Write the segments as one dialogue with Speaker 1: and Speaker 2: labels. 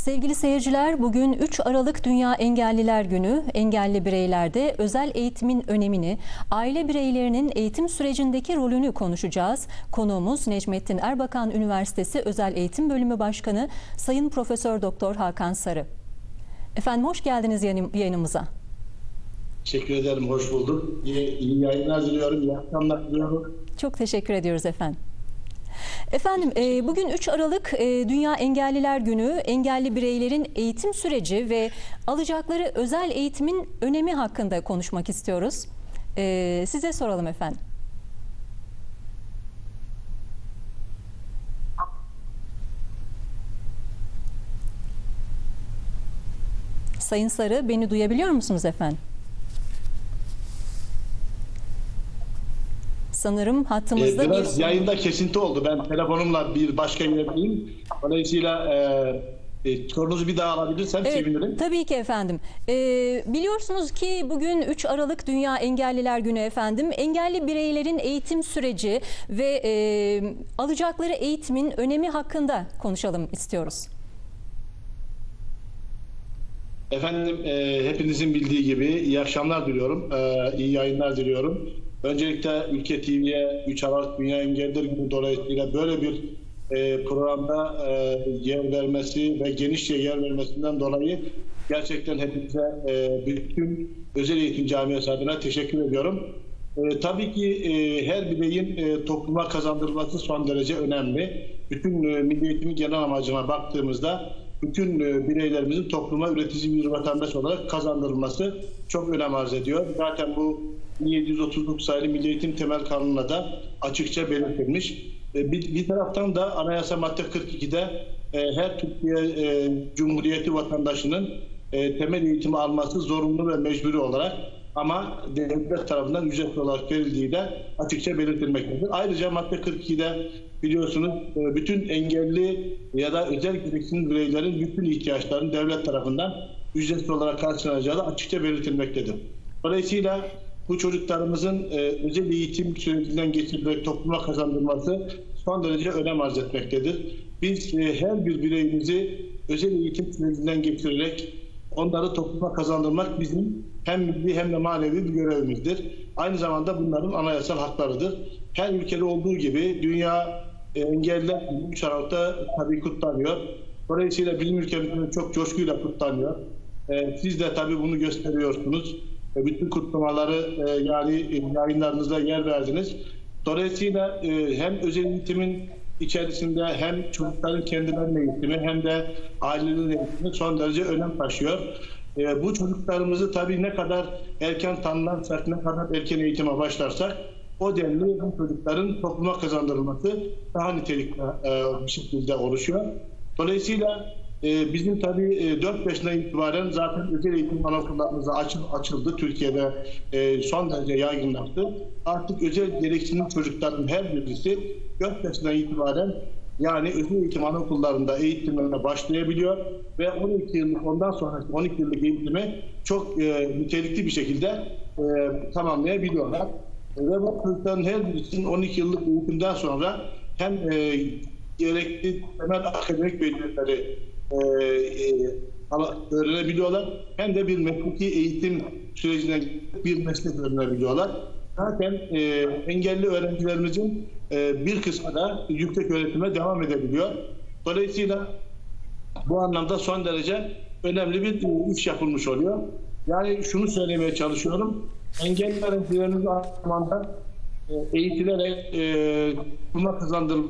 Speaker 1: Sevgili seyirciler, bugün 3 Aralık Dünya Engelliler Günü. Engelli bireylerde özel eğitimin önemini, aile bireylerinin eğitim sürecindeki rolünü konuşacağız. Konuğumuz Necmettin Erbakan Üniversitesi Özel Eğitim Bölümü Başkanı Sayın Profesör Doktor Hakan Sarı. Efendim hoş geldiniz yayın- yayınımıza.
Speaker 2: Teşekkür ederim, hoş bulduk. İyi, iyi yayınlar diliyorum, iyi akşamlar diliyorum.
Speaker 1: Çok teşekkür ediyoruz efendim. Efendim e, bugün 3 Aralık e, Dünya Engelliler Günü. Engelli bireylerin eğitim süreci ve alacakları özel eğitimin önemi hakkında konuşmak istiyoruz. E, Size soralım efendim. Sayın Sarı beni duyabiliyor musunuz efendim? Sanırım
Speaker 2: Ee,
Speaker 1: hattımızda bir
Speaker 2: biraz yayında kesinti oldu. Ben telefonumla bir başka yerdeyim. Dolayısıyla e, e, sorunuzu bir daha alabilirsem sevinirim.
Speaker 1: Evet, tabii ki efendim. Ee, biliyorsunuz ki bugün 3 Aralık Dünya Engelliler Günü efendim. Engelli bireylerin eğitim süreci ve e, alacakları eğitimin önemi hakkında konuşalım istiyoruz.
Speaker 2: Efendim e, hepinizin bildiği gibi iyi akşamlar diliyorum. E, iyi yayınlar diliyorum. Öncelikle Ülke TV'ye 3 Aralık Dünya Engelliler Günü dolayısıyla böyle bir e, programda e, yer vermesi ve genişçe yer vermesinden dolayı gerçekten hepinize e, bütün özel eğitim camiası adına teşekkür ediyorum. E, tabii ki e, her bireyin e, topluma kazandırılması son derece önemli. Bütün e, milli eğitimin genel amacına baktığımızda bütün e, bireylerimizin topluma üretici bir vatandaş olarak kazandırılması çok önem arz ediyor. Zaten bu 1739 sayılı Milli Eğitim Temel Kanunu'na da açıkça belirtilmiş. E, Bir, bir taraftan da Anayasa madde 42'de e, her Türkiye Cumhuriyeti vatandaşının temel eğitimi alması zorunlu ve mecburi olarak ama devlet tarafından ücretli olarak verildiği de açıkça belirtilmektedir. Ayrıca madde 42'de biliyorsunuz e, bütün engelli ya da özel gereksinim bireylerin bütün ihtiyaçlarının devlet tarafından ücretli olarak karşılanacağı da açıkça belirtilmektedir. Dolayısıyla bu çocuklarımızın e, özel eğitim sürecinden geçirilerek topluma kazandırılması son derece önem arz etmektedir. Biz e, her bir bireyimizi özel eğitim sürecinden geçirerek onları topluma kazandırmak bizim hem milli hem de manevi bir görevimizdir. Aynı zamanda bunların anayasal haklarıdır. Her ülkede olduğu gibi dünya engeller 3 Aralık'ta tabii kutlanıyor. Dolayısıyla bizim ülkemizde çok coşkuyla kutlanıyor. E, siz de tabii bunu gösteriyorsunuz. E, bütün kutlamaları e, yani yayınlarınızda yer verdiniz. Dolayısıyla hem özel eğitimin içerisinde hem çocukların kendilerinin eğitimi hem de ailelerin eğitimi son derece önem taşıyor. Bu çocuklarımızı tabii ne kadar erken tanımlarsak, ne kadar erken eğitime başlarsak o denli bu çocukların topluma kazandırılması daha nitelikli e, bir şekilde oluşuyor. Dolayısıyla e, bizim tabii e, 4 yaşından itibaren zaten özel eğitim anaokullarımız açıl, açıldı. Türkiye'de e, son derece yaygınlaştı. Artık özel gereksinim çocukların her birisi 4 yaşından itibaren yani özel eğitim anaokullarında eğitimlerine başlayabiliyor ve 12 yıllık ondan sonraki 12 yıllık eğitimi çok e, nitelikli bir şekilde e, tamamlayabiliyorlar. Ve bu çocukların her birisinin 12 yıllık eğitimden sonra hem e, gerekli temel akademik becerileri e, e, öğrenebiliyorlar hem de bir mesleki eğitim sürecinden bir meslek öğrenebiliyorlar. Zaten e, engelli öğrencilerimizin e, bir kısmı da yüksek öğretime devam edebiliyor. Dolayısıyla bu anlamda son derece önemli bir e, iş yapılmış oluyor. Yani şunu söylemeye çalışıyorum. Engelli öğrencilerimiz zamanda e, eğitilerek e, buna kazandırıl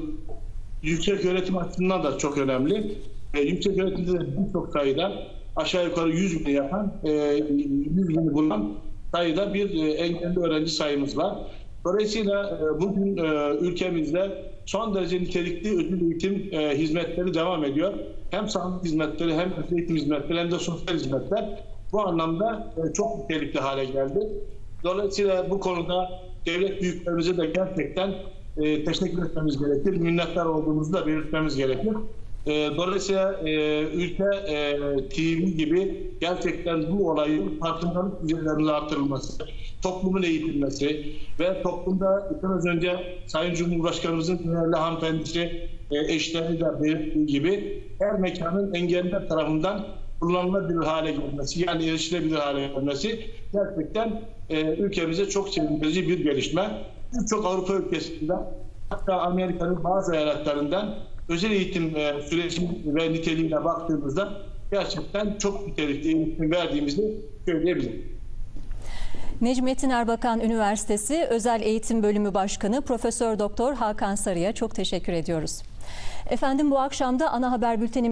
Speaker 2: yüksek öğretim açısından da çok önemli. E, yüksek öğretimde de birçok sayıda aşağı yukarı 100 bini yapan, e, 100 bini bulan sayıda bir e, engelli öğrenci sayımız var. Dolayısıyla e, bugün e, ülkemizde son derece nitelikli özel eğitim e, hizmetleri devam ediyor. Hem sağlık hizmetleri hem eğitim hizmetleri hem de sosyal hizmetler bu anlamda e, çok nitelikli hale geldi. Dolayısıyla bu konuda devlet büyüklerimize de gerçekten e, teşekkür etmemiz gerekir. Minnettar olduğumuzu da belirtmemiz gerekir. E, dolayısıyla e, ülke e, TV gibi gerçekten bu olayın farkındalık düzeylerinin artırılması, toplumun eğitilmesi ve toplumda biraz önce Sayın Cumhurbaşkanımızın değerli hanımefendisi e, eşleri de belirttiği gibi her mekanın engelliler tarafından kullanılabilir hale gelmesi yani erişilebilir hale gelmesi gerçekten e, ülkemize çok sevindirici bir gelişme. Birçok Avrupa ülkesinde hatta Amerika'nın bazı eyaletlerinden özel eğitim e, süreci ve niteliğine baktığımızda gerçekten çok nitelikli eğitim verdiğimizi söyleyebilirim.
Speaker 1: Necmettin Erbakan Üniversitesi Özel Eğitim Bölümü Başkanı Profesör Doktor Hakan Sarı'ya çok teşekkür ediyoruz. Efendim bu akşam da ana haber bülteni